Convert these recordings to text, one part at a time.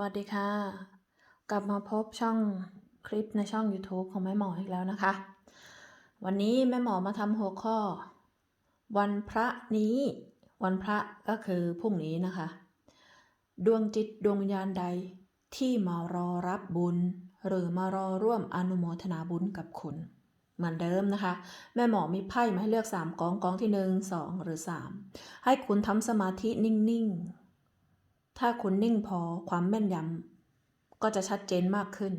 วัสดีค่ะ กลับมาพบช่องคลิปในช่อง YouTube ของแม่หมออีกแล้วนะคะ วันนี้แม่หมอมาทำหัวข้อ วันพระนี้ วันพระก็คือพรุ่งนี้นะคะ ดวงจิตดวงวิญญาณใดที่มารอรับบุญ หรือมารอร่วมอนุโมทนาบุญกับคุณ เหมือนเดิมนะคะ แม่หมอมีไพ่มาให้เลือก 3กองกองที่ 1 2 หรือ 3 ให้คุณทำสมาธินิ่งๆ ถ้าคุณนิ่งพอความแม่นยำก็จะชัดเจนมากขึ้น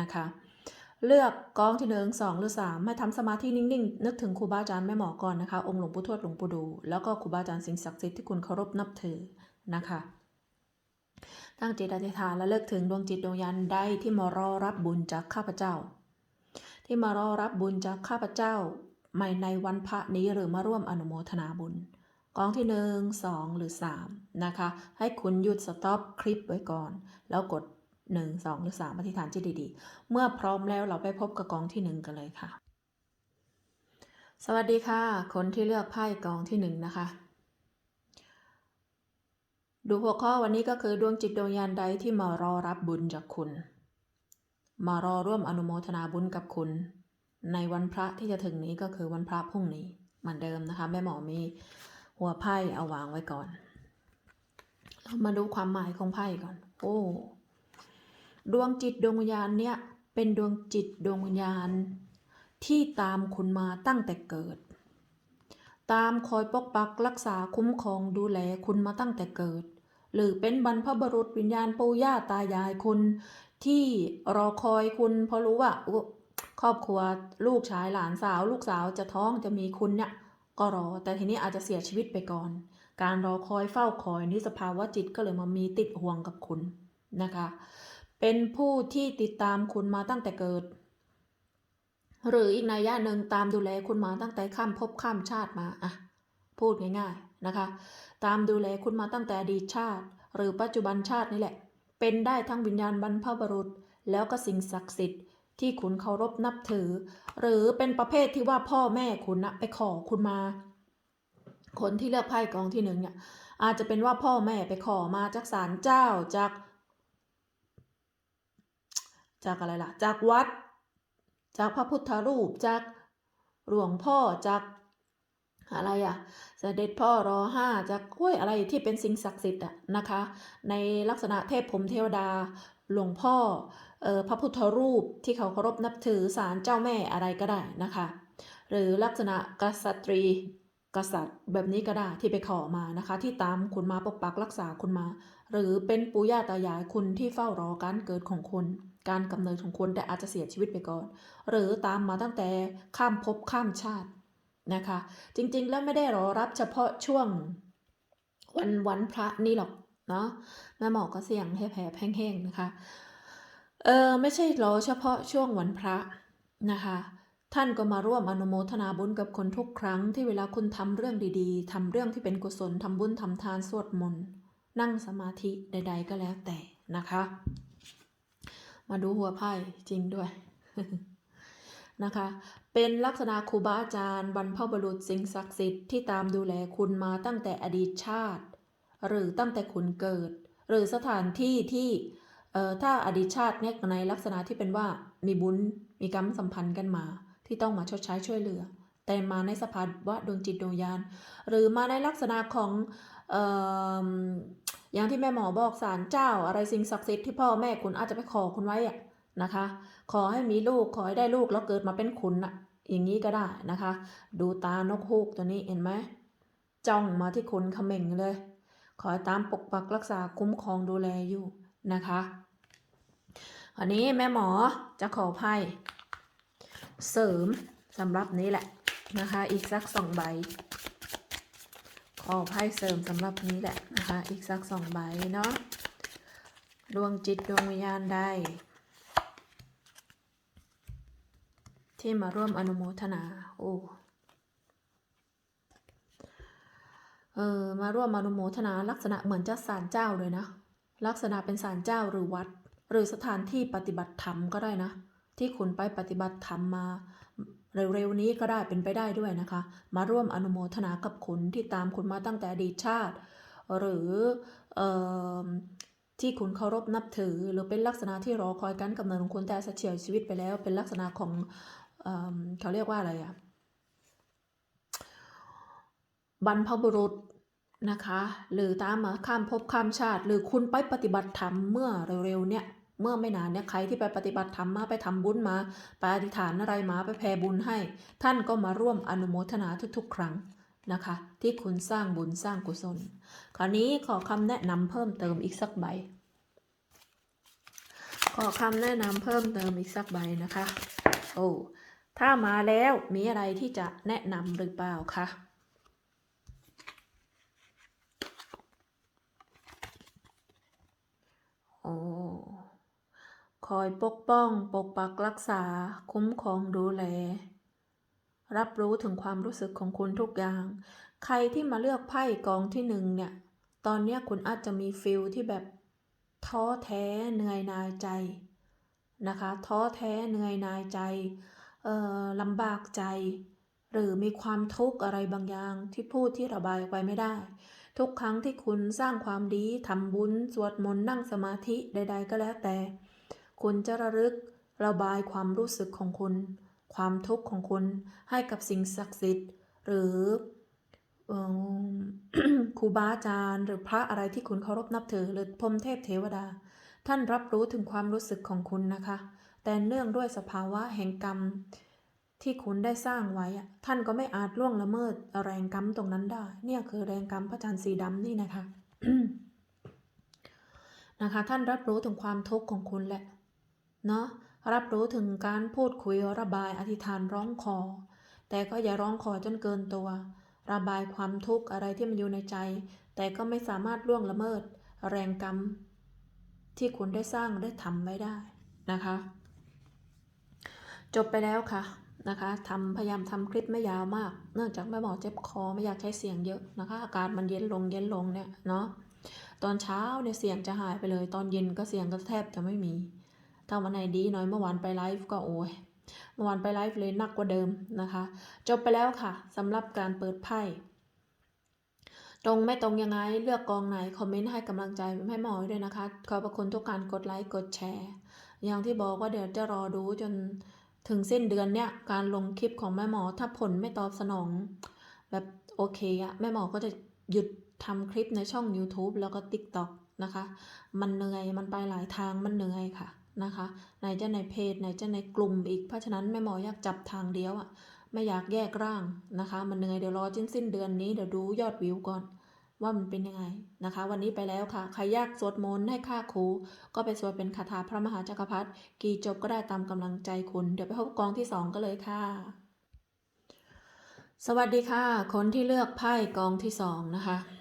นะคะ เลือกกองที่หนึ่งสองหรือสามให้ทำสมาธินิ่งๆ นึกถึงครูบาอาจารย์แม่หมอก่อนนะคะ องค์หลวงปู่ทวดหลวงปู่ดู แล้วก็ครูบาอาจารย์สิ่งศักดิ์สิทธิ์ที่คุณเคารพนับถือนะคะตั้งจิตอธิษฐานและเลิกถึงดวงจิตดวงวิญญาณใดที่มารอรับบุญจากข้าพเจ้า ที่มารอรับบุญจากข้าพเจ้าไม่ในวันพระนี้หรือมาร่วมอนุโมทนาบุญ กองที่หนึ่งสองหรือสามนะคะ ให้คุณหยุดสต็อปคลิปไว้ก่อน แล้วกดหนึ่งสองหรือสามอธิษฐานจิตดีๆ เมื่อพร้อมแล้วเราไปพบกับกองที่หนึ่งกันเลยค่ะ สวัสดีค่ะ คนที่เลือกไพ่กองที่หนึ่งนะคะ ดูหัวข้อวันนี้ก็คือดวงจิตดวงวิญญาณใดที่มารอรับบุญจากคุณ มารอร่วมอนุโมทนาบุญกับคุณ ในวันพระที่จะถึงนี้ก็คือวันพระพรุ่งนี้เหมือนเดิมนะคะ แม่หมอมี หัวไพ่เอาวางไว้ก่อน เรามาดูความหมายของไพ่ก่อน โอ้ ดวงจิตดวงวิญญาณเนี่ยเป็นดวงจิตดวงวิญญาณ ที่ตามคุณมาตั้งแต่เกิด ตามคอยปกปักรักษาคุ้มครองดูแลคุณมาตั้งแต่เกิด หรือเป็นบรรพบุรุษวิญญาณปู่ย่าตายายคุณที่รอคอยคุณเพราะรู้ว่าครอบครัวลูกชายหลานสาว ลูกสาวจะท้องจะมีคุณเนี่ย ก็รอ แต่ทีนี้อาจจะเสียชีวิตไปก่อน การรอคอยเฝ้าคอยนี่สภาวะจิตก็เลยมามีติดห่วงกับคุณนะคะ เป็นผู้ที่ติดตามคุณมาตั้งแต่เกิด หรืออีกนัยยะหนึ่งตามดูแลคุณมาตั้งแต่ข้ามภพข้ามชาติมาอะพูดง่ายๆนะคะ ตามดูแลคุณมาตั้งแต่อดีตชาติ หรือปัจจุบันชาตินี่แหละ เป็นได้ทั้งวิญญาณบรรพบุรุษ แล้วก็สิ่งศักดิ์สิทธิ์ ที่คุณเคารพนับถือ หรือเป็นประเภทที่ว่าพ่อแม่คุณนะไปขอคุณมา คนที่เลือกไพ่กองที่หนึ่งเนี่ยอาจจะเป็นว่าพ่อแม่ไปขอมาจากศาลเจ้าจาก จากอะไรล่ะ จากวัด จากพระพุทธรูปจากหลวงพ่อจากอะไรอะเสด็จพ่อรอห้าจากห้วยอะไรที่เป็นสิ่งศักดิ์สิทธิ์อะนะคะ ในลักษณะเทพผมเทวดาหลวงพ่อ ออพระพุทธรูปที่เขาเคารพนับถือศาลเจ้าแม่อะไรก็ได้นะคะ หรือลักษณะกษัตรีกษัตริย์แบบนี้ก็ได้ที่ไปขอมานะคะ ที่ตามคุณมาปกปักรักษาคุณมา หรือเป็นปู่ย่าตายายคุณที่เฝ้ารอการเกิดของคุณ การกำเนิดของคุณแต่อาจจะเสียชีวิตไปก่อน หรือตามมาตั้งแต่ข้ามภพข้ามชาตินะคะ จริงๆแล้วไม่ได้รอรับเฉพาะช่วงวันวันพระนี่หรอกเนาะแม่หมอก็เสี่ยงให้แผลแห้งๆนะคะ เออไม่ใช่เรอเฉพาะช่วงวันพระนะคะ ท่านก็มาร่วมอนุโมทนาบุญกับคนทุกครั้งที่เวลาคุณทำเรื่องดีๆทำเรื่องที่เป็นกุศลทำบุญทำทานสวดมนต์นั่งสมาธิใด ๆ ก็แล้วแต่นะคะ มาดูหัวไพ่จริงด้วยนะคะ เป็นลักษณะครูบาอาจารย์บรรพบุรุษสิ่งศักดิ์สิทธิ์ที่ตามดูแลคุณมาตั้งแต่อดีตชาติ หรือตั้งแต่คุณเกิด หรือสถานที่ที่ เอ่อถ้าอดีตชาติเนี่ยในลักษณะที่เป็นว่ามีบุญมีกรรมสัมพันธ์กันมา ที่ต้องมาชดใช้ช่วยเหลือ แต่มาในสภาวะดวงจิตดวงญาณหรือมาในลักษณะของเอ่ออย่างที่แม่หมอบอกศาลเจ้า อะไรสิ่งศักดิ์สิทธิ์ที่พ่อแม่คุณอาจจะไปขอคุณไว้อะนะคะ ขอให้มีลูกขอให้ได้ลูกแล้วเกิดมาเป็นคุณอะอย่างนี้ก็ได้นะคะ ดูตานกฮูกตัวนี้เห็นไหมจ้องมาที่คุณเขม่งเลย ขอให้ตามปกปักรักษาคุ้มครองดูแลอยู่นะคะ อันนี้แม่หมอจะขอไพ่เสริมสำหรับนี้แหละนะคะ อีกสักสองใบ ขอไพ่เสริมสำหรับนี้แหละนะคะ อีกสักสองใบเนาะดวงจิตดวงวิญญาณใดที่มาร่วมอนุโมทนา โอ้ เออ มาร่วมอนุโมทนาลักษณะเหมือนจะศาลเจ้าเลยนะ ลักษณะเป็นศาลเจ้าหรือวัด หรือสถานที่ปฏิบัติธรรมก็ได้นะ ที่คุณไปปฏิบัติธรรมมา เร็วๆนี้ก็ได้เป็นไปได้ด้วยนะคะ มาร่วมอนุโมทนากับคุณที่ตามคุณมาตั้งแต่อดีตชาติ หรือออที่คุณเคารพนับถือ หรือเป็นลักษณะที่รอคอยการกำเนิดของคุณแต่อาจจะเฉียวชีวิตไปแล้ว เป็นลักษณะของเอมเขาเรียกว่าอะไรอะบรรพบุรุษนะคะ หรือตามมาข้ามภพข้ามชาติ หรือคุณไปปฏิบัติธรรมเมื่อเร็วๆเนี่ย เมื่อไม่นานเนี่ยใครที่ไปปฏิบัติธรรมมาไปทำบุญมา ไปอธิษฐานอะไรมาไปแผ่บุญให้ ท่านก็มาร่วมอนุโมทนาทุกๆ ครั้งนะคะ ที่คุณสร้างบุญสร้างกุศล คราวนี้ขอคำแนะนำเพิ่มเติมอีกสักใบ ขอคำแนะนำเพิ่มเติมอีกสักใบนะคะ โอ้ถ้ามาแล้วมีอะไรที่จะแนะนำหรือเปล่าคะ โอ้ คอยปกป้อง ปกปักรักษา คุ้มครองดูแล รับรู้ถึงความรู้สึกของคุณทุกอย่าง ใครที่มาเลือกไพ่กองที่หนึ่งเนี่ย ตอนนี้คุณอาจจะมีฟิลที่แบบท้อแท้เหนื่อยนายใจนะคะท้อแท้เหนื่อยนายใจเอ่อลำบากใจ หรือมีความทุกข์อะไรบางอย่างที่พูดที่ระบายออกไปไม่ได้ ทุกครั้งที่คุณสร้างความดีทำบุญสวดมนต์นั่งสมาธิใด ๆ ก็แล้วแต่ คุณจะระลึก ระบายความรู้สึกของคุณ ความทุกข์ของคุณให้กับสิ่งศักดิ์สิทธิ์ หรือครูบาอาจารย์ หรือพระอะไรที่คุณเคารพนับถือ หรือพรมเทพเทวดา ท่านรับรู้ถึงความรู้สึกของคุณนะคะ แต่เนื่องด้วยสภาวะแห่งกรรมที่คุณได้สร้างไว้ ท่านก็ไม่อาจล่วงละเมิดแรงกรรมตรงนั้นได้ เนี่ยคือแรงกรรมพระจันทร์สีดำนี่นะคะนะคะ ท่านรับรู้ถึงความทุกข์ของคุณแหละ เนาะรับรู้ถึงการพูดคุยระบายอธิษฐานร้องขอ แต่ก็อย่าร้องขอจนเกินตัว ระบายความทุกข์อะไรที่มันอยู่ในใจ แต่ก็ไม่สามารถล่วงละเมิด แรงกรรม ที่คุณได้สร้างได้ทำไว้ได้นะคะ จบไปแล้วค่ะนะคะทำพยายามทำคลิปไม่ยาวมาก เนื่องจากแม่หมอเจ็บคอไม่อยากใช้เสียงเยอะนะคะ อากาศมันเย็นลงเย็นลงเนี่ยเนาะตอนเช้าเนี่ยเสียงจะหายไปเลย ตอนเย็นก็เสียงก็แทบจะไม่มี ถ้าวันไหนดีหน่อยเมื่อวานไปไลฟ์ก็โอ้ยเมื่อวานไปไลฟ์เลยหนักกว่าเดิมนะคะ จบไปแล้วค่ะสำหรับการเปิดไพ่ตรงไม่ตรงยังไงเลือกกองไหน คอมเมนต์ให้กำลังใจให้หมอด้วยนะคะ ขอบพระคุณทุกการกดไลค์กดแชร์ อย่างที่บอกว่าเดี๋ยวจะรอดูจนถึงสิ้นเดือนเนี่ยการลงคลิปของแม่หมอถ้าผลไม่ตอบสนอง แบบโอเคอะแม่หมอก็จะหยุดทำคลิปในช่อง YouTube แล้วก็ TikTok นะคะ มันเหนื่อยมันไปหลายทางมันเหนื่อยค่ะ นะคะไหนจะในเพจไหนจะในกลุ่มอีกเพราะฉะนั้นแม่หมออยากจับทางเดียวอะไม่อยากแยกร่างนะคะ มันเหนื่อยเดี๋ยวรอจนสิ้นเดือนนี้เดี๋ยวดูยอดวิวก่อนว่ามันเป็นยังไงนะคะ วันนี้ไปแล้วค่ะ ใครยากสวดมนต์ให้ค่าครู ก็ไปสวดเป็นคาถาพระมหาจักรพรรดิกี่จบก็ได้ตามกำลังใจคุณ เดี๋ยวไปพบกองที่สองกันเลยค่ะ สวัสดีค่ะ คนที่เลือกไพ่กองที่สองนะคะ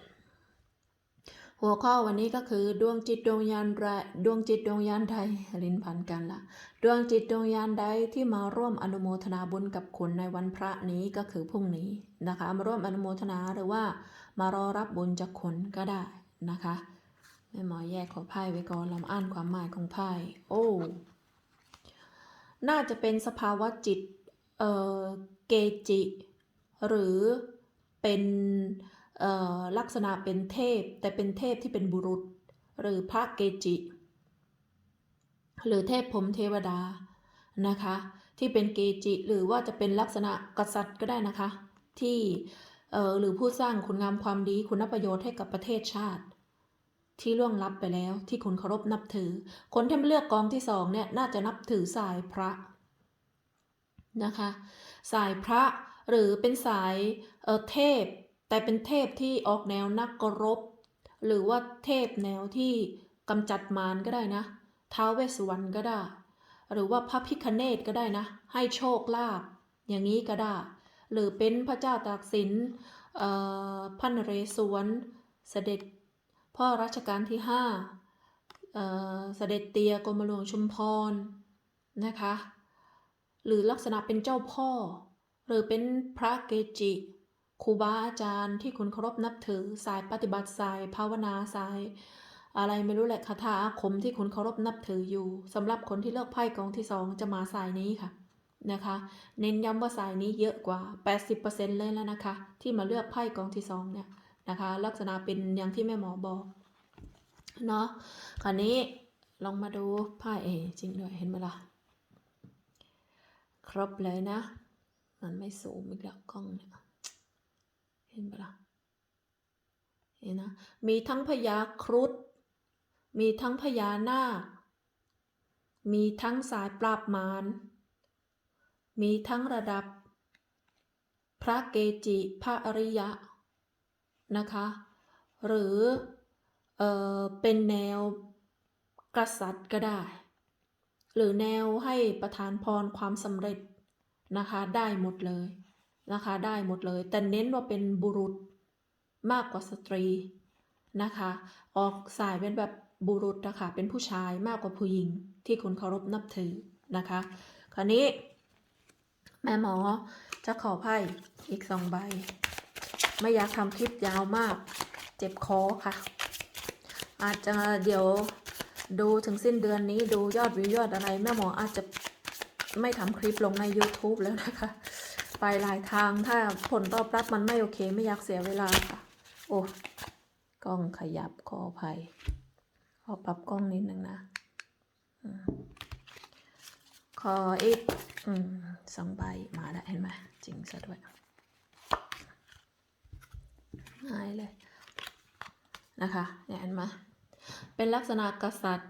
หัวข้อวันนี้ก็คือ ดวงจิตดวงวิญญาณใดดวงจิตดวงวิญญาณใดลิ้นพันกันละดวงจิตดวงวิญญาณใดที่มาร่วมอนุโมทนาบุญกับคุณในวันพระนี้ก็คือพรุ่งนี้นะคะ มาร่วมอนุโมทนาหรือว่ามารอรับบุญจากคนก็ได้นะคะแม่หมอแยกขอไพ่ไว้ก่อนเราอ่านความหมายของไพ่โอ้น่าจะเป็นสภาวะจิตเอ่อเกจิ หรือเป็น ลักษณะเป็นเทพ แต่เป็นเทพที่เป็นบุรุษ หรือพระเกจิ หรือเทพพรมเทวดานะคะ ที่เป็นเกจิหรือว่าจะเป็นลักษณะกษัตริย์ก็ได้นะคะ ที่หรือผู้สร้างคุณงามความดีคุณประโยชน์ให้กับประเทศชาติ ที่ล่วงลับไปแล้วที่คุณเคารพนับถือ คนที่มเลือกกองที่สองเนี่ยน่าจะนับถือสายพระนะคะ สายพระหรือเป็นสายเเทพ แต่เป็นเทพที่ออกแนวนักกรบ หรือว่าเทพแนวที่กำจัดมารก็ได้นะท้าวเวสสวรรณก็ได้ หรือว่าพระพิคเนตก็ได้นะ ให้โชคลาภอย่างนี้ก็ได้ หรือเป็นพระเจ้าตากสินเอ่อพระนเรศวรเสด็จพ่อรัชกาลที่ห้าเอ่อเสด็จเตียกรมหลวงชุมพรนะคะ หรือลักษณะเป็นเจ้าพ่อ หรือเป็นพระเกจิ ครูบาอาจารย์ที่คุณเคารพนับถือสายปฏิบัติสายภาวนาสาย อะไรไม่รู้แหละคาถาอาคมที่คุณเคารพนับถืออยู่สำหรับคนที่เลือกไพ่กองที่สองจะมาสายนี้ค่ะนะคะ เน้นย้ำว่าสายนี้เยอะกว่า 80%เลยแล้วนะคะ ที่มาเลือกไพ่กองที่สองเนี่ยนะคะ ลักษณะเป็นอย่างที่แม่หมอบอกเนาะคราวนี้ลองมาดูไพ่เอจริงด้วยเห็นไหมล่ะครบเลยนะ มันไม่สูงอีกแล้วกล้องเนี่ย เห็นปะล่ะเห็นนะมีทั้งพญาครุฑมีทั้งพญานาคมีทั้งสายปราบมารมีทั้งระดับ พระเกจิพระอริยะนะคะ หรือเออเป็นแนวกษัตริย์ก็ได้ หรือแนวให้ประทานพรความสำเร็จนะคะ ได้หมดเลย นะคะ ได้หมดเลย แต่เน้นว่าเป็นบุรุษมากกว่าสตรีนะคะ ออกสายเป็นแบบบุรุษนะคะ เป็นผู้ชายมากกว่าผู้หญิงที่คุณเคารพนับถือนะคะ คราวนี้ แม่หมอจะขอไพ่อีกสองใบ ไม่อยากทำคลิปยาวมาก เจ็บคอค่ะ อาจจะเดี๋ยวดูถึงสิ้นเดือนนี้ดูยอดวิวยอดอะไร แม่หมออาจจะไม่ทำคลิปลงใน YouTube แล้วนะคะ ไปหลายทางถ้าผลตอบรับมันไม่โอเคไม่อยากเสียเวลาค่ะ โอ้กล้องขยับขออภัยขอปรับกล้องนิดนึงนะขออีกอืมสองใบมาแล้วเห็นไหมจริงซะด้วยง่ายเลยนะคะเนี่ยเห็นไหมเป็นลักษณะกษัตริย์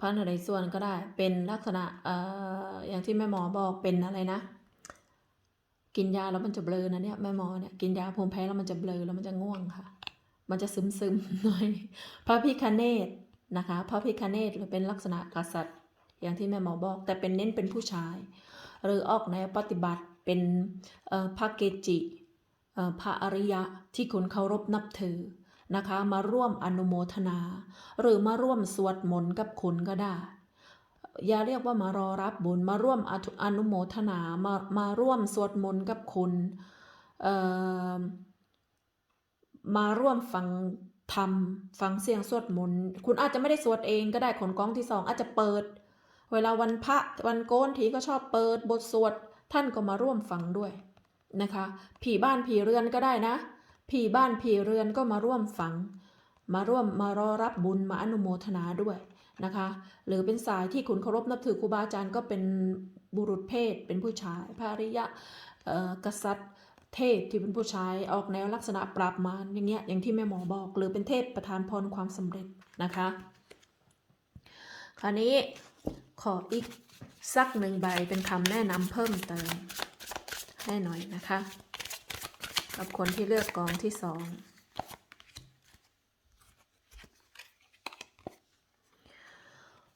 พระนเรศวรก็ได้ เป็นลักษณะเอ่ออย่างที่แม่หมอบอกเป็นอะไรนะ กินยาแล้วมันจะเบลอนะเนี่ยแม่หมอเนี่ยกินยาภูมิแพ้แล้วมันจะเบลอแล้วมันจะง่วงค่ะ มันจะซึมซึมหน่อยพระพิคเนตนะคะพระพิคเนตหรือเป็นลักษณะกษัตริย์ อย่างที่แม่หมอบอก แต่เป็นเน้นเป็นผู้ชาย หรือออกแนวปฏิบัติเป็นพระเกจิพระอริยะที่คุณเคารพนับถือนะคะ มาร่วมอนุโมทนา หรือมาร่วมสวดมนต์กับคุณก็ได้ อย่าเรียกว่ามารอรับบุญมาร่วมอนุอนุโมทนามามาร่วมสวดมนต์กับคุณมาร่วมฟังธรรมฟังเสียงสวดมนต์คุณอาจจะไม่ได้สวดเองก็ได้ขนกล้องที่สองอาจจะเปิด เวลาวันพระวันโกนทีก็ชอบเปิดบทสวดท่านก็มาร่วมฟังด้วยนะคะ ผีบ้านผีเรือนก็ได้นะ ผีบ้านผีเรือนก็มาร่วมฟัง มาร่วมมารอรับบุญมาอนุโมทนาด้วย นะคะ หรือเป็นสายที่คุณเคารพนับถือครูบาอาจารย์ก็เป็นบุรุษเพศ เป็นผู้ชายพระริยะกษัตริย์ เทพที่เป็นผู้ชายออกแนวลักษณะปราบมารอย่างเงี้ยอย่างที่แม่หมอบอก หรือเป็นเทพประทานพรความสำเร็จนะคะ คราวนี้ขออีกสักหนึ่งใบเป็นคำแนะนำเพิ่มเติมให้หน่อยนะคะ กับคนที่เลือกกองที่สอง โอ้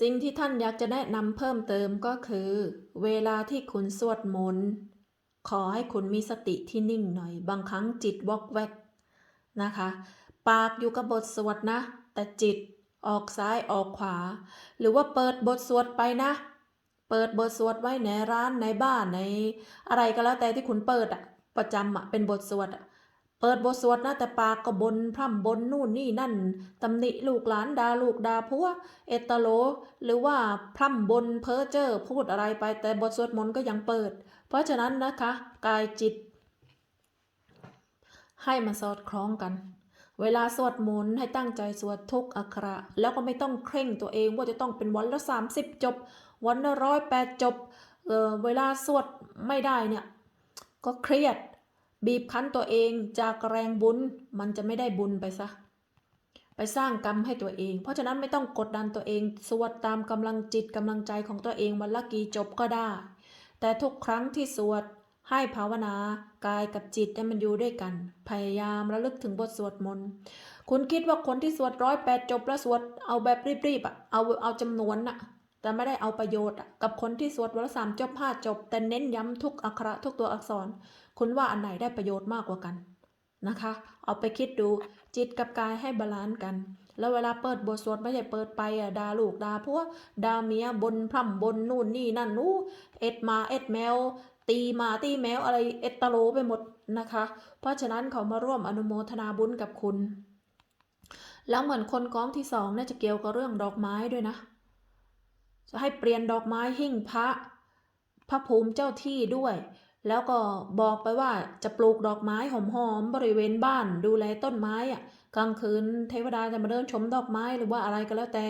สิ่งที่ท่านอยากจะแนะนำเพิ่มเติมก็คือ เวลาที่คุณสวดมนต์ขอให้คุณมีสติที่นิ่งหน่อย บางครั้งจิตวอกแวกนะคะ ปากอยู่กับบทสวดนะ แต่จิตออกซ้ายออกขวา หรือว่าเปิดบทสวดไปนะ เปิดบทสวดไว้ในร้านในบ้านใน อะไรก็แล้วแต่ที่คุณเปิดอะประจำอะเป็นบทสวดอะ เปิดบทสวดนะแต่ปากก็บนพร่ำบนนู่นนี่นั่นตำหนิลูกหลานด่าลูกด่าผัวเอตโล หรือว่าพร่ำบนเพ้อเจ้อพูดอะไรไปแต่บทสวดมนต์ก็ยังเปิด เพราะฉะนั้นนะคะ กายจิต ให้มาสอดคล้องกันเวลาสวดมนต์ให้ตั้งใจสวดทุกอักระ แล้วก็ไม่ต้องเคร่งตัวเองว่าจะต้องเป็นวันละ 30 จบ วันละร้อยแปดจบเออเวลาสวดไม่ได้เนี่ย ก็เครียด บีบคั้นตัวเองจากแรงบุญมันจะไม่ได้บุญไปซะ ไปสร้างกรรมให้ตัวเอง เพราะฉะนั้นไม่ต้องกดดันตัวเอง สวดตามกำลังจิตกำลังใจของตัวเองวันละกี่จบก็ได้ แต่ทุกครั้งที่สวดให้ภาวนากายกับจิตให้มันอยู่ด้วยกัน พยายามระลึกถึงบทสวดมนต์คุณคิดว่าคนที่สวดร้อยแปดจบแล้วสวดเอาแบบรีบๆอะเอาเอาจำนวนน่ะ แต่ไม่ได้เอาประโยชน์กับคนที่สวดวันละสามจบห้าจบ แต่เน้นย้ำทุกอักขระทุกตัวอักษร คุณว่าอันไหนได้ประโยชน์มากกว่ากันนะคะ เอาไปคิดดูจิตกับกายให้บาลานซ์กัน แล้วเวลาเปิดบทสวดไม่ใช่เปิดไปอะด่าลูกด่าพวกด่าเมียบนพร่ำบนนู่นนี่นั่นนู้เอ็ดมาเอ็ดแมว ตีมาตีแมวอะไรเอ็ดตะโลไปหมดนะคะ เพราะฉะนั้นเขามาร่วมอนุโมทนาบุญกับคุณ แล้วเหมือนคนก้องที่สองน่าจะเกี่ยวกับเรื่องดอกไม้ด้วยนะ จะให้เปลี่ยนดอกไม้หิ้งพระ พระภูมิเจ้าที่ด้วย แล้วก็บอกไปว่าจะปลูกดอกไม้หอมๆบริเวณบ้านดูแลต้นไม้อะกลางคืนเทวดาจะมาเดินชมดอกไม้หรือว่าอะไรก็แล้วแต่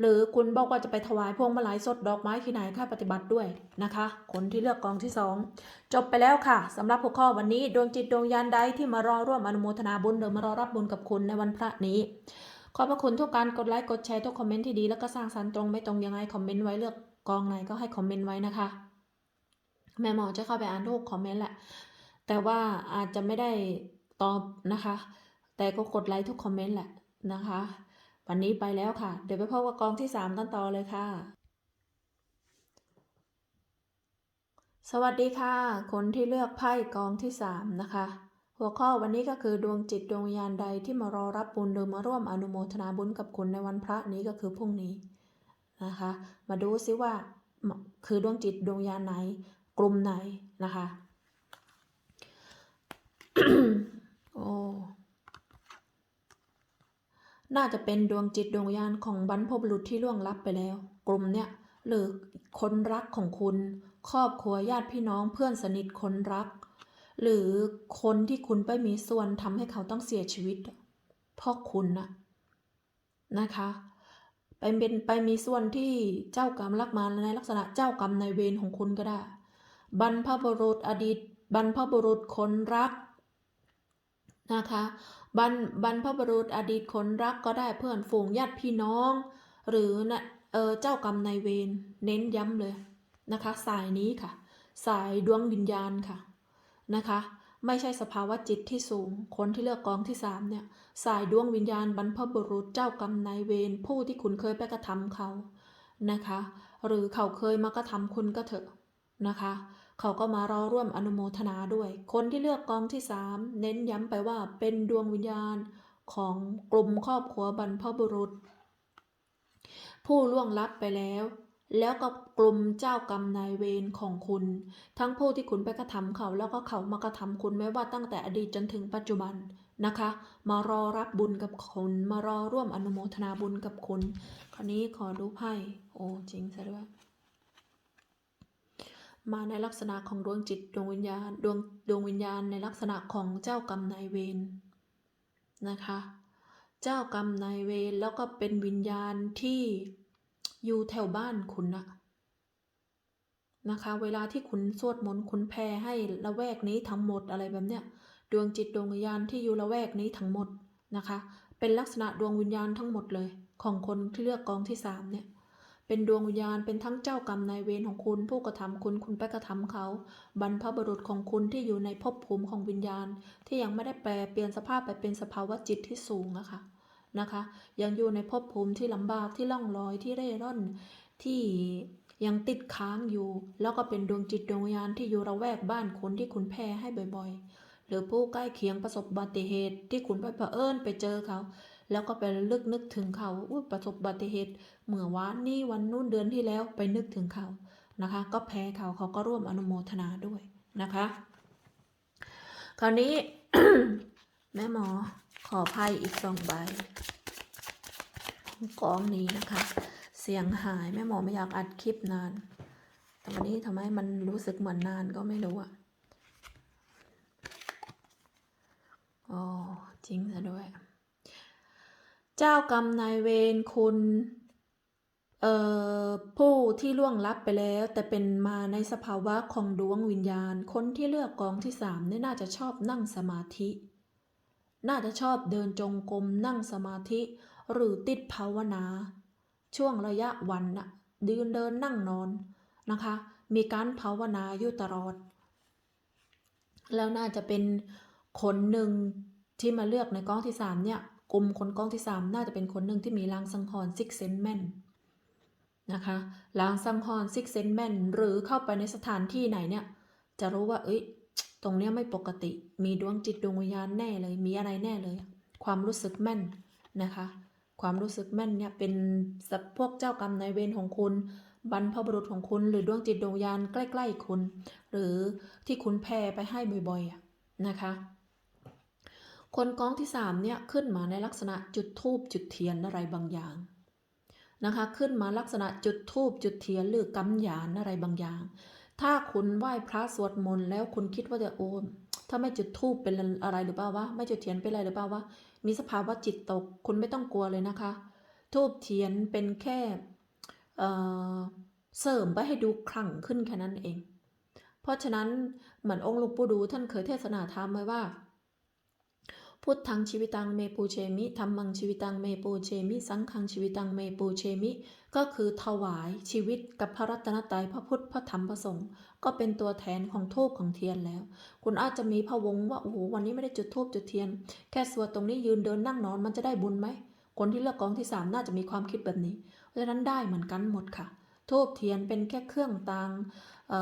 หรือคุณบอกว่าจะไปถวายพวงมาลัยสดดอกไม้ที่ไหนค่าปฏิบัติด้วยนะคะ คนที่เลือกกองที่สองจบไปแล้วค่ะสำหรับหัวข้อวันนี้ดวงจิตดวงวิญญาณใดที่มารอร่วมอนุโมทนาบุญหรือมารอรับบุญกับคุณในวันพระนี้ ขอบพระคุณทุกการกดไลค์กดแชร์ทุกคอมเมนต์ที่ดีแล้วก็สร้างสรรค์ตรงไม่ตรงยังไงคอมเมนต์ไว้เลือกกองไหนก็ให้คอมเมนต์ไว้นะคะ แม่หมอจะเข้าไปอ่านทุกคอมเมนต์แหละ แต่ว่าอาจจะไม่ได้ตอบนะคะ แต่ก็กดไลค์ทุกคอมเมนต์แหละนะคะ วันนี้ไปแล้วค่ะ เดี๋ยวไปพบกับกองที่ 3 กันต่อเลยค่ะ สวัสดีค่ะ คนที่เลือกไพ่กองที่ 3 นะคะ หัวข้อวันนี้ก็คือดวงจิตดวงวิญญาณใดที่มารอรับบุญหรือมาร่วมอนุโมทนาบุญกับคุณในวันพระนี้ก็คือพรุ่งนี้นะคะ มาดูซิว่าคือดวงจิตดวงวิญญาณไหน กลุ่มไหนนะคะโอ้น่าจะเป็นดวงจิตดวงวิญญาณของบรรพบุรุษที่ล่วงลับไปแล้ว กลุ่มเนี้ยหรือคนรักของคุณ ครอบครัวญาติพี่น้องเพื่อนสนิทคนรัก หรือคนที่คุณไปมีส่วนทำให้เขาต้องเสียชีวิตเพราะคุณนะนะคะ ไปเป็นไปมีส่วนที่เจ้ากรรมรักมาในลักษณะเจ้ากรรมในเวรของคุณก็ได้ บรรพบุรุษอดีต บรรพบุรุษคนรักนะคะบรรบรรพบุรุษอดีตคนรักก็ได้เพื่อนฝูงญาติพี่น้อง หรือนะเออเจ้ากรรมนายเวรเน้นย้ำเลยนะคะ สายนี้ค่ะ สายดวงวิญญาณค่ะ นะคะ ไม่ใช่สภาวะจิตที่สูง คนที่เลือกกองที่สามเนี่ย สายดวงวิญญาณบรรพบุรุษเจ้ากรรมนายเวรผู้ที่คุณเคยไปกระทำเขานะคะ หรือเขาเคยมากระทำคุณก็เถอะนะคะ เขาก็มารอร่วมอนุโมทนาด้วย คนที่เลือกกองที่สามเน้นย้ำไปว่าเป็นดวงวิญญาณของกลุ่มครอบครัวบรรพบุรุษ ผู้ล่วงลับไปแล้ว แล้วก็กลุ่มเจ้ากรรมนายเวรของคุณ ทั้งผู้ที่คุณไปกระทำเขาแล้วก็เขามากระทำคุณไม่ว่าตั้งแต่อดีตจนถึงปัจจุบันนะคะ มารอรับบุญกับคุณมารอร่วมอนุโมทนาบุญกับคุณ คราวนี้ขอดูไพ่โอ้จริงซะด้วยมาในลักษณะของดวงจิตดวงวิญญาณดวงดวงวิญญาณในลักษณะของเจ้ากรรมนายเวรนะคะ เจ้ากรรมนายเวรแล้วก็เป็นวิญญาณที่ อยู่แถวบ้านคุณนะนะคะ เวลาที่คุณสวดมนต์คุณแผ่ให้ละแวกนี้ทั้งหมดอะไรแบบเนี้ยดวงจิตดวงวิญญาณที่อยู่ละแวกนี้ทั้งหมดนะคะ เป็นลักษณะดวงวิญญาณทั้งหมดเลย ของคนที่เลือกกองที่สามเนี่ยเป็นดวงวิญญาณเป็นทั้งเจ้ากรรมนายเวรของคุณ ผู้กระทำคุณคุณไปกระทำเขาบรรพบุรุษของคุณที่อยู่ในภพภูมิของวิญญาณ ที่ยังไม่ได้แปลเปลี่ยนสภาพไปเป็นสภาวะจิตที่สูงนะคะ นะคะ ยังอยู่ในภพภูมิที่ลำบากที่ล่องลอยที่เร่ร่อนที่ยังติดค้างอยู่ แล้วก็เป็นดวงจิตดวงวิญญาณที่อยู่ระแวกบ้านคนที่คุณแพ้ให้บ่อยๆ หรือผู้ใกล้เคียงประสบอุบัติเหตุที่คุณไปเผอิญไปเจอเขา แล้วก็ไปลึกนึกถึงเขาอุ้ประสบอุบัติเหตุเมื่อวานนี้วันนู้นเดือนที่แล้วไปนึกถึงเขานะคะ ก็แพ้เขาเขาก็ร่วมอนุโมทนาด้วยนะคะ คราวนี้ แม่หมอ อไพ่อีกสองใบ กองนี้นะคะ เสียงหายแม่หมอไม่อยากอัดคลิปนาน แต่วันนี้ทำไมมันรู้สึกเหมือนนานก็ไม่รู้อะอ๋อจริงซะด้วย เจ้ากรรมนายเวรคุณเอ่อผู้ที่ล่วงลับไปแล้ว แต่เป็นมาในสภาวะของดวงวิญญาณ คนที่เลือกกองที่สามนี่น่าจะชอบนั่งสมาธิ น่าจะชอบเดินจงกรมนั่งสมาธิ หรือติดภาวนา ช่วงระยะวันน่ะยืนเดินนั่งนอนนะคะ มีการภาวนาอยู่ตลอด แล้วน่าจะเป็นคนหนึ่งที่มาเลือกในกองที่สามเนี่ยกลุ่มคนกองที่สามน่าจะเป็นคนหนึ่งที่มีลางสังหรณ์ซิกเซนแมนนะคะลางสังหรณ์ซิกเซนแมนหรือเข้าไปในสถานที่ไหนเนี่ยจะรู้ว่าเอ้ย ตรงเนี้ยไม่ปกติ มีดวงจิตดวงวิญญาณแน่เลย มีอะไรแน่เลย ความรู้สึกแม่นนะคะ ความรู้สึกแม่นเนี่ยเป็นพวกเจ้ากรรมนายเวรของคุณ บรรพบุรุษของคุณ หรือดวงจิตดวงวิญญาณใกล้ ๆ คุณ หรือที่คุณแผ่ไปให้บ่อยๆนะคะ คนกองที่สามเนี่ยขึ้นมาในลักษณะจุดทูบจุดเทียนอะไรบางอย่างนะคะ ขึ้นมาลักษณะจุดทูบจุดเทียนหรือกำยานอะไรบางอย่าง ถ้าคุณไหว้พระสวดมนต์แล้วคุณคิดว่าจะโอมถ้าไม่จุดทูบเป็นอะไรหรือเปล่าวะไม่จุดเทียนเป็นอะไรหรือเปล่าวะมีสภาวะจิตตก คุณไม่ต้องกลัวเลยนะคะ ทูบเทียนเป็นแค่เเสริมไปให้ดูขลังขึ้นแค่นั้นเอง เพราะฉะนั้นเหมือนองค์หลวงปู่ดูท่านเคยเทศนาธรรมไว้ว่า พุทธังชีวิตังเมปูเชมิธรรมังชีวิตังเมปูเชมิสังฆังชีวิตังเมปูเชมิ ก็คือถวายชีวิตกับพระรัตนตรัยพระพุทธพระธรรมพระสงฆ์ก็เป็นตัวแทนของทูบของเทียนแล้ว คุณอาจจะมีพะวงว่าโอ้โหวันนี้ไม่ได้จุดทูบจุดเทียน แค่สวดตรงนี้ยืนเดินนั่งนอนมันจะได้บุญไหมคนที่เลือกกองที่สามน่าจะมีความคิดแบบนี้ เพราะฉะนั้นได้เหมือนกันหมดค่ะทูบเทียนเป็นแค่เครื่องตางเ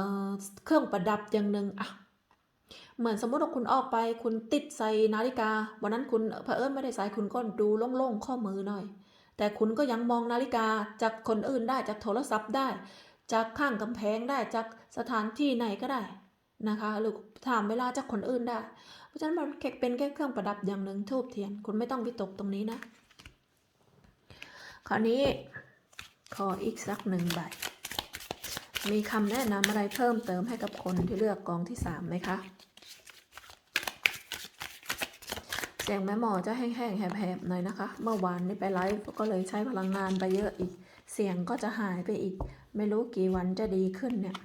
เครื่องประดับอย่างหนึ่งอะ เหมือนสมมติว่าคุณออกไป คุณติดใส่นาฬิกา วันนั้นคุณเผอิญไม่ได้ใส่คุณก็ดูโล่งๆข้อมือหน่อย แต่คุณก็ยังมองนาฬิกาจากคนอื่นได้จากโทรศัพท์ได้ จากข้างกำแพงได้จากสถานที่ไหนก็ได้นะคะ หรือถามเวลาจากคนอื่นได้ เพราะฉะนั้นมันแค่เป็นแค่เครื่องประดับอย่างหนึ่งทูบเทียน คุณไม่ต้องวิตกตรงนี้นะ คราวนี้ขออีกสักหนึ่งใบ มีคำแนะนำอะไรเพิ่มเติมให้กับคนที่เลือกกองที่สามไหมคะเสียงแม่หมอจะแห้งๆแหบๆหน่อยนะคะ เมื่อวานนี้ไปไลฟ์ก็เลยใช้พลังงานไปเยอะอีก เสียงก็จะหายไปอีก ไม่รู้กี่วันจะดีขึ้นเนี่ย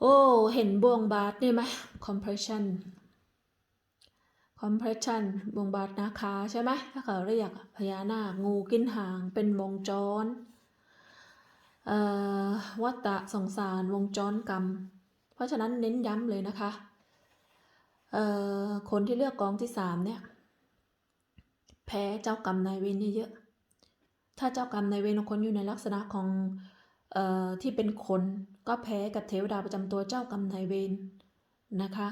โอ้ เห็นบวงบาทนี่ไหม compression compression บวงบาทนาคาใช่ไหมถ้าเขาเรียกอะพญานาคงูกินหางเป็นวงจร วัฏฏะสงสารวงจรกรรม เพราะฉะนั้นเน้นย้ำเลยนะคะคนที่เลือกกองที่สามเนี่ย แพ้เจ้ากรรมนายเวรเยอะๆถ้าเจ้ากรรมนายเวรของคนอยู่ในลักษณะของออที่เป็นคนก็แพ้กับเทวดาประจำตัวเจ้ากรรมนายเวรนะคะ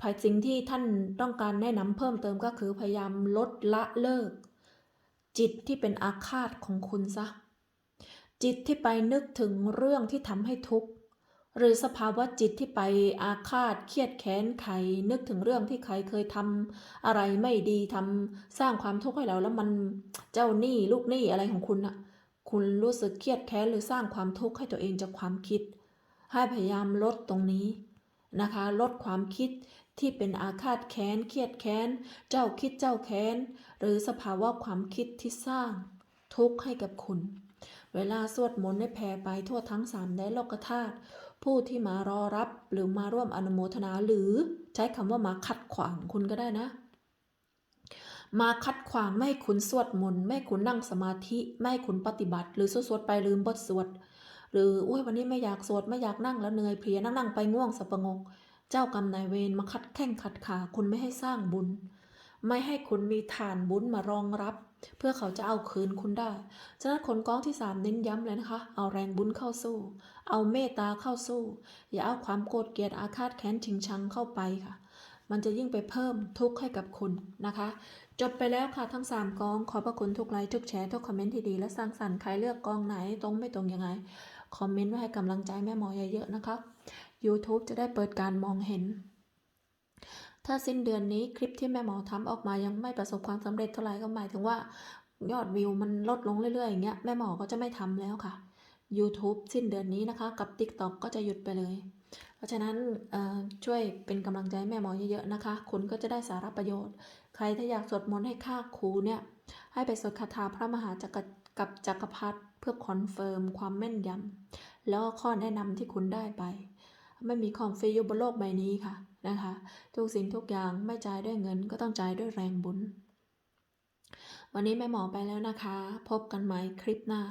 ภายสิ่งที่ท่านต้องการแนะนำเพิ่มเติมก็คือพยายามลดละเลิก จิตที่เป็นอาฆาตของคุณซะ จิตที่ไปนึกถึงเรื่องที่ทำให้ทุกข์ หรือสภาวะจิตที่ไปอาฆาตเครียดแค้นใคร นึกถึงเรื่องที่ใครเคยทำอะไรไม่ดีทำสร้างความทุกข์ให้เราแล้วมันเจ้าหนี้ลูกหนี้อะไรของคุณน่ะ คุณรู้สึกเครียดแค้นหรือสร้างความทุกข์ให้ตัวเองจากความคิด ให้พยายามลดตรงนี้นะคะ ลดความคิดที่เป็นอาฆาตแค้นเครียดแค้น เจ้าคิดเจ้าแค้น หรือสภาวะความคิดที่สร้างทุกข์ให้กับคุณ เวลาสวดมนต์ให้แผ่ไปทั่วทั้งสามแดนโลกธาตุผู้ที่มารอรับหรือมาร่วมอนุโมทนาหรือใช้คำว่ามาขัดขวางคุณก็ได้นะ มาขัดขวางไม่ให้คุณสวดมนต์ไม่ให้คุณนั่งสมาธิ ไม่ให้คุณปฏิบัติ หรือสวดไปลืมบทสวดหรืออุ้ยวันนี้ไม่อยากสวดไม่อยากนั่งแล้วเหนื่อยเพลียนั่งนั่งไปง่วงสับปะงก เจ้ากรรมนายเวรมาคัดแข้งขัดขาคุณไม่ให้สร้างบุญ ไม่ให้คุณมีฐานบุญมารองรับ เพื่อเขาจะเอาคืนคุณได้ ฉะนั้นคนก้องที่สามเน้นย้ำเลยนะคะ เอาแรงบุญเข้าสู้ เอาเมตตาเข้าสู้ อย่าเอาความโกรธเกลียดอาฆาตแค้นชิงชังเข้าไปค่ะ มันจะยิ่งไปเพิ่มทุกข์ให้กับคุณนะคะ จบไปแล้วค่ะทั้ง 3กอง ขอบพระคุณทุกไลค์ทุกแชร์ทุกคอมเมนต์ที่ดีและสร้างสรรค์ใครเลือกกองไหนตรงไม่ตรงยังไง คอมเมนต์ไว้ให้กำลังใจแม่หมอเยอะๆนะคะ YouTube จะได้เปิดการมองเห็น ถ้าสิ้นเดือนนี้คลิปที่แม่หมอทำออกมายังไม่ประสบความสำเร็จเท่าไหร่ก็หมายถึงว่ายอดวิวมันลดลงเรื่อยๆอย่างเงี้ยแม่หมอก็จะไม่ทำแล้วค่ะ YouTube สิ้นเดือนนี้นะคะ กับ TikTok ก็จะหยุดไปเลย เพราะฉะนั้นช่วยเป็นกำลังใจแม่หมอเยอะๆนะคะ คุณก็จะได้สาระประโยชน์ ใครถ้าอยากสวดมนต์ให้ค่าครูเนี่ย ให้ไปสวดคาถาพระมหาจักรกับจักรพรรดิเพื่อคอนเฟิร์มความแม่นยำแล้วก็ข้อแนะนำที่คุณได้ไป ไม่มีของฟรีอยู่บนโลกใบนี้ค่ะ นะคะ ทุกสิ่งทุกอย่างไม่จ่ายด้วยเงินก็ต้องจ่ายด้วยแรงบุญ วันนี้แม่หมอไปแล้วนะคะ พบกันใหม่คลิปหน้า